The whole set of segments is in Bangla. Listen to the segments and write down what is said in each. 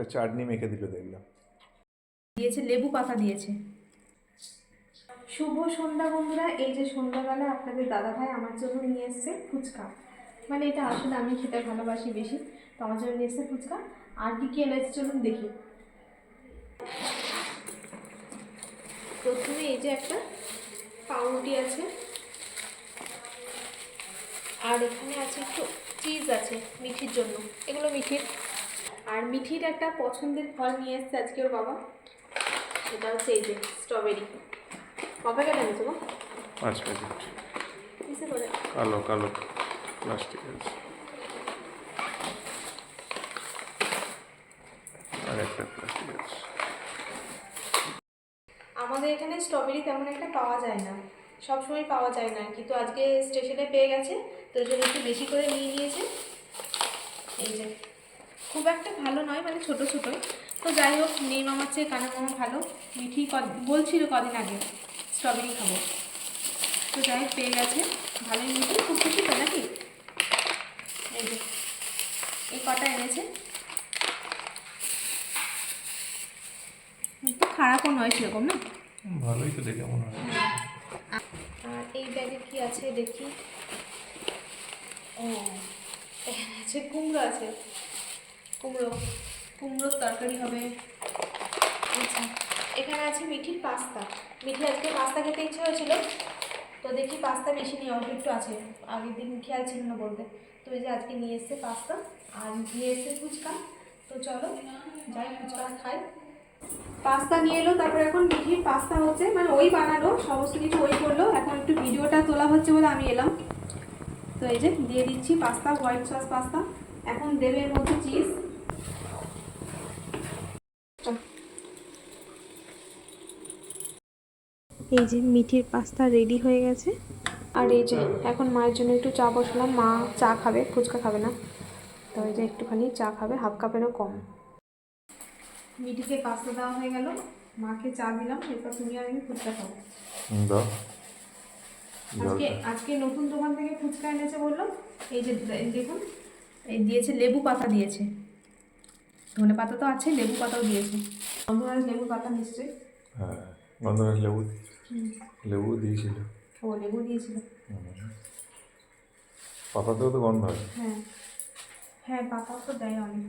একটা চাটনি মেখে দিল দেখলাম। দিয়েছে লেবু পাতা দিয়েছে। শুভ সন্ধ্যা বন্ধুরা এই যে সন্ধ্যাবেলা আপনাদের দাদা ভাই আমার জন্য নিয়ে এসছে ফুচকা। মানে এটা আসলে আমি খেতে ভালোবাসি বেশি তো আমার জন্য নিয়ে এসছে ফুচকা। আর কি কি এনেছে চলুন দেখি। প্রথমে এই যে একটা পাউরুটি আছে। আর এখানে আছে একটু চিজ আছে মিঠির জন্য। এগুলো মিঠির। আর মিঠির একটা পছন্দের ফল নিয়ে এসছে আজকে ওর বাবা। সেটা হচ্ছে এই যে স্ট্রবেরি কবে কেটে এনেছো গো? পাঁচ প্যাকেট কালো কালো প্লাস্টিক আছে আর একটা প্লাস্টিক আছে আমাদের এখানে স্ট্রবেরি তেমন একটা পাওয়া যায় না। সবসময় পাওয়া যায় না কিন্তু আজকে স্টেশনে পেয়ে গেছে। তো জন্য একটু বেশি করে নিয়ে নিয়েছে। এই যে। খুব একটা ভালো নয় মানে ছোটো ছোটোই তো যাই হোক নেই মামার চেয়ে কানের মামা ভালো। মিঠি কদ- বলছিল কদিন আগে স্ট্রবেরি খাব। তো যাই হোক পেয়ে গেছে। ভালোই মিঠি খুব খুশি তো নাকি? এই যে এই কটা এনেছে। একটু খারাপও নয় সেরকম না? ভালোই তো দেখে মনে হয়। আর এই ব্যাগে কি আছে দেখি? ও এখানে আছে কুমড়ো আছে। কুমড়ো, কুমড়োর তরকারি হবে। আচ্ছা এখানে আছে মিঠির পাস্তা। মিঠি, আজকে পাস্তা খেতে ইচ্ছে হয়েছিল। তো দেখি পাস্তা বেশি নিয়ে অল্প একটু আছে। আগের দিন খেয়াল ছিল না বলতে। তো এই যে আজকে নিয়ে এসছে পাস্তা, আর নিয়ে এসছে ফুচকা। তো চলো, যাই, ফুচকা খাই। পাস্তা নিয়ে এলো, তারপর এখন মিঠির পাস্তা হচ্ছে মানে ওই বানালো, সমস্ত কিছু ওই করল। এখন একটু ভিডিওটা তোলা হচ্ছে বলে আমি এলাম। তো এই যে, দিয়ে দিচ্ছি পাস্তা, হোয়াইট সস পাস্তা। এখন দেবে এর মধ্যে চিজ। এই যে মিঠির পাস্তা রেডি হয়ে গেছে। আর এই যে এখন মায়ের জন্য একটু চা বসলাম। মা চা খাবে ফুচকা খাবে না। তো এই যে একটুখানি চা খাবে হাফ কাপেরও কম। মিঠিকে পাস্তা দেওয়া হয়ে গেল। মাকে চা দিলাম এরপর তুমি আর আমি ফুচকা খাব। আজকে আজকে নতুন দোকান থেকে ফুচকা এনেছে বলল। এই যে দেখুন এই দিয়েছে লেবু পাতা দিয়েছে। ধনে পাতা তো আছে লেবু পাতাও দিয়েছে। আমরা লেবু পাতা নিশ্চয়ই। হ্যাঁ। গন্ধরাজ লেবু। লেবু দিয়েছিল ও লেবু দিয়েছিল। পাতাতেও তো গন্ধ হয় হ্যাঁ হ্যাঁ পাতাও তো দেয় অনেক।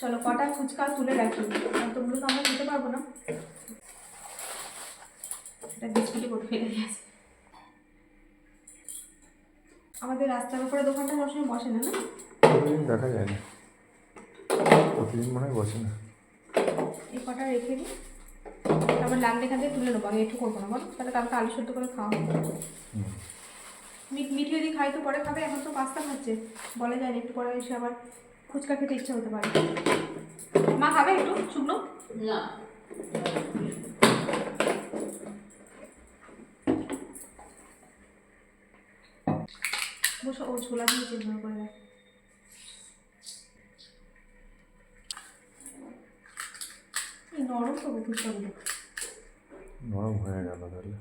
চলো কটা ফুচকা তুলে রাখি অতগুলো তো আমরা খেতে পারব না এটা বিস্কুটই করে ফেলে দিয়েছে আমাদের রাস্তার উপরে দোকানটা সবসময় বসে না না প্রতিদিন দেখা যায় না প্রতিদিন মনে হয় বসে না এই কটা রেখে দিই তারপর লাগলে এখান থেকে তুলে নেব আমি একটু করব না বলো? তাহলে কালকে আলু সেদ্ধ করে খাওয়া হবে। মিট মিঠি যদি খাই তো পরে খাবে এখন তো পাস্তা খাচ্ছে। বলে যায় না, একটু পরে এসে আবার ফুচকা খেতে ইচ্ছা হতে পারে। মা খাবে একটু শুকনো? না। বসো ও ছোলা দিয়েছে ভালো করে। নরম তো ফুচকাগুলো। নরম হয়ে গেল তাহলে।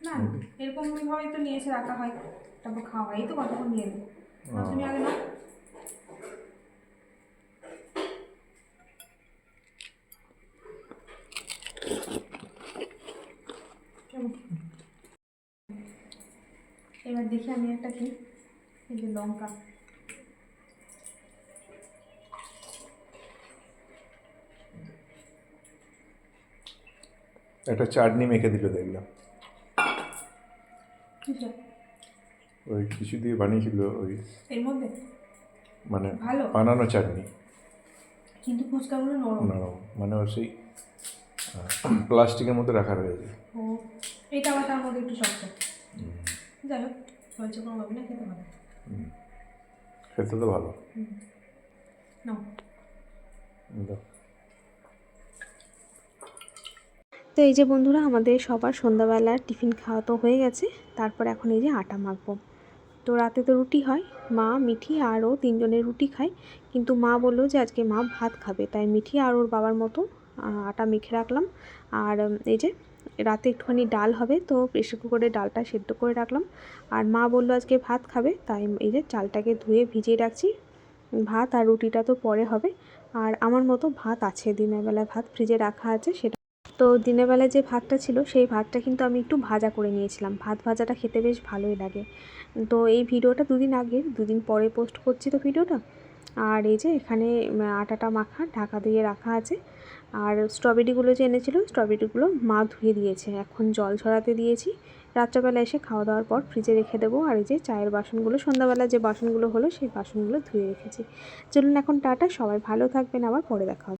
না এরকম ভাবেই তো নিয়ে এসে রাখা হয় তারপর খাওয়া এই তো কতক্ষণ নিয়ে নেব তুমি আগে না এবার দেখি আমি একটা কি এই যে লঙ্কা। একটা চাটনি মেখে দিল দেখলাম। কিসের? ওই কিছু দিয়ে বানিয়েছিল ওই এর মধ্যে? মানে ভালো। বানানো চাটনি। কিন্তু ফুচকাগুলো নরম। নরম মানে ওর সেই প্লাস্টিকের মধ্যে রাখা রয়েছে। ও এটা আবার তার মধ্যে একটু শক্ত। যাই হোক হয়েছে কোনো ভাবি না খেতে ভালো খেতে তো ভালো। নাও। তো এই যে বন্ধুরা, আমাদের সবার সন্ধ্যাবেলা টিফিন খাওয়া তো হয়ে গেছে। তারপর এখন এই যে আটা মাখবো। তো রাতে তো রুটি হয়, মা, মিঠি আরও তিনজনের রুটি খায়। কিন্তু মা বলল যে আজকে মা ভাত খাবে, তাই মিঠি আর ওর বাবার মতো আটা মেখে রাখলাম। আর এই যে রাতে একটুখানি ডাল হবে, তো প্রেশার কুকারে ডালটা সেদ্ধ করে রাখলাম। আর মা বলল আজকে ভাত খাবে, তাই এই যে চালটাকে ধুয়ে ভিজিয়ে রাখছি। ভাত আর রুটিটা তো পরে হবে। আর আমার মতো ভাত আছে, দিনের বেলা ভাত ফ্রিজে রাখা আছে, সেটা তো দিনের বেলায় যে ভাতটা ছিল, সেই ভাতটা কিন্তু আমি একটু ভাজা করে নিয়েছিলাম। ভাত ভাজাটা খেতে বেশ ভালোই লাগে। তো এই ভিডিওটা দুদিন আগে, দুদিন পরে পোস্ট করছি তো ভিডিওটা। আর এই যে এখানে আটাটা মাখা, ঢাকা দিয়ে রাখা আছে। আর স্ট্রবেরিগুলো যে এনেছিল, স্ট্রবেরিগুলো মা ধুয়ে দিয়েছে। এখন জল ছড়াতে দিয়েছি। রাত্রেবেলা এসে খাওয়া দাওয়ার পর ফ্রিজে রেখে দেবো। আর এই যে চায়ের বাসনগুলো, সন্ধ্যাবেলা যে বাসনগুলো হলো, সেই বাসনগুলো ধুয়ে রেখেছি। চলুন এখন টাটা, সবাই ভালো থাকবেন। আবার পরে দেখা